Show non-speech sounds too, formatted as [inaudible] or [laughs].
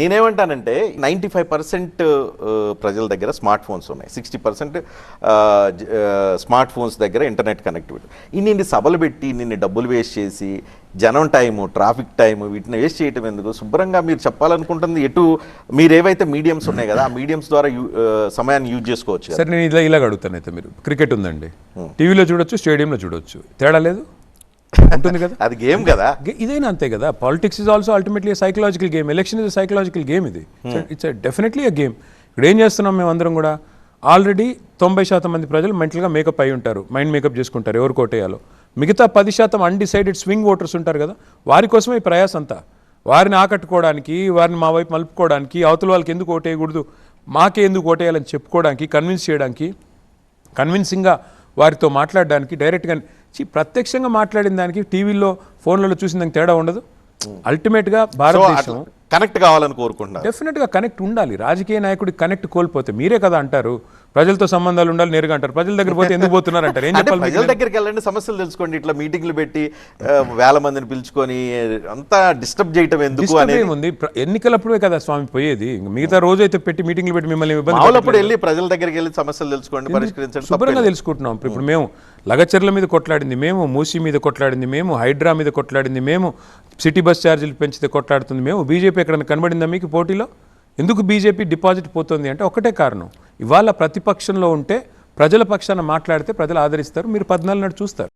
నేనేమంటానంటే ninety five percent ప్రజల దగ్గర స్మార్ట్ ఫోన్స్ ఉన్నాయి. సిక్స్టీ పర్సెంట్ స్మార్ట్ ఫోన్స్ దగ్గర ఇంటర్నెట్ కనెక్టివిటీ. ఇన్ని సభలు పెట్టి ఇన్ని డబ్బులు వేస్ట్ చేసి జనం టైము ట్రాఫిక్ టైము వీటిని వేస్ట్ చేయటం ఎందుకు? శుభ్రంగా మీరు చెప్పాలనుకుంటుంది ఎటు మీరు ఏవైతే మీడియంస్ ఉన్నాయి కదా ఆ మీడియంస్ ద్వారా సమయాన్ని యూజ్ చేసుకోవచ్చు. సరే నేను ఇలా ఇలాగ అడుగుతాను అయితే మీరు. క్రికెట్ ఉందండి. టీవీలో చూడొచ్చు స్టేడియంలో చూడొచ్చు. తేడా లేదు? ఉంటుంది కదా? అది గేమ్ కదా? ఇదైనా అంతే కదా? Politics is also ultimately psychological game election is psychological game ఇది. ఇట్స్ డెఫినెట్లీ అ గేమ్ ఇక్కడ ఏం చేస్తున్నాం మేము అందరం కూడా? ఆల్రెడీ తొంభై శాతం మంది ప్రజలు మెంటల్గా మేకప్ అయి ఉంటారు. మైండ్ మేకప్ చేసుకుంటారు. ఎవరు కోటేయాలో? మిగతా పది శాతం అన్డిసైడెడ్ స్వింగ్ ఓటర్స్ ఉంటారు కదా? వారి కోసమే ఈ ప్రయాస అంతా. వారిని ఆకట్టుకోవడానికి వారిని మా వైపు మలుపుకోవడానికి అవతల వాళ్ళకి ఎందుకు ఓటేయకూడదు మాకే ఎందుకు ఓటేయాలని చెప్పుకోవడానికి కన్విన్స్ చేయడానికి కన్విన్సింగ్గా వారితో మాట్లాడడానికి డైరెక్ట్గా ప్రత్యక్షంగా మాట్లాడిన దానికి టీవీలో ఫోన్లలో చూసిన దానికి తేడా ఉండదు. అల్టిమేట్గా భారతదేశం కనెక్ట్ కావాలని కోరుకుంటున్నారు. డెఫినెట్గా కనెక్ట్ ఉండాలి. రాజకీయ నాయకుడికి కనెక్ట్ కోల్పోతే మీరే కదా అంటారు. ప్రజలతో సంబంధాలు ఉండాలి నేరుగా అంటారు. ప్రజల దగ్గర పోతే ఎందుకు పోతున్నారు అంటారు ఏం [laughs] చెప్పాలి ప్రజల దగ్గరికి వెళ్ళండి సమస్యలు తెలుసుకోండి. ఇట్లా మీటింగ్లు పెట్టి వేల మందిని పిలుచుకొని అంతా డిస్టర్బ్ చేయటం ఎందుకు అనేది? ప్ర- ఎన్నికలప్పుడే కదా స్వామి పోయేది. మిగతా రోజు అయితే పెట్టి మీటింగ్లు పెట్టి మిమ్మల్ని ఇబ్బంది మామూలప్పుడు వెళ్ళి ప్రజల దగ్గరికి వెళ్ళి సమస్యలు తెలుసుకోండి పరిష్కరించండి శుభ్రంగా తెలుసుకుంటున్నాం. ఇప్పుడు మేము లగచర్ల మీద కొట్లాడింది మేము మూసీ మీద కొట్లాడింది మేము హైడ్రా మీద కొట్లాడింది మేము సిటీ బస్ ఛార్జీలు పెంచితే కొట్లాడుతుంది మేము. బీజేపీ ఎక్కడైనా కనబడిందా మీకు పోటీలో? ఎందుకు బీజేపీ డిపాజిట్ పోతుంది అంటే ఒకటే కారణం. ఇవాళ ప్రతిపక్షంలో ఉంటే ప్రజల పక్షాన మాట్లాడితే ప్రజలు ఆదరిస్తారు. మీరు పద్నాలుగు నాడు చూస్తారు.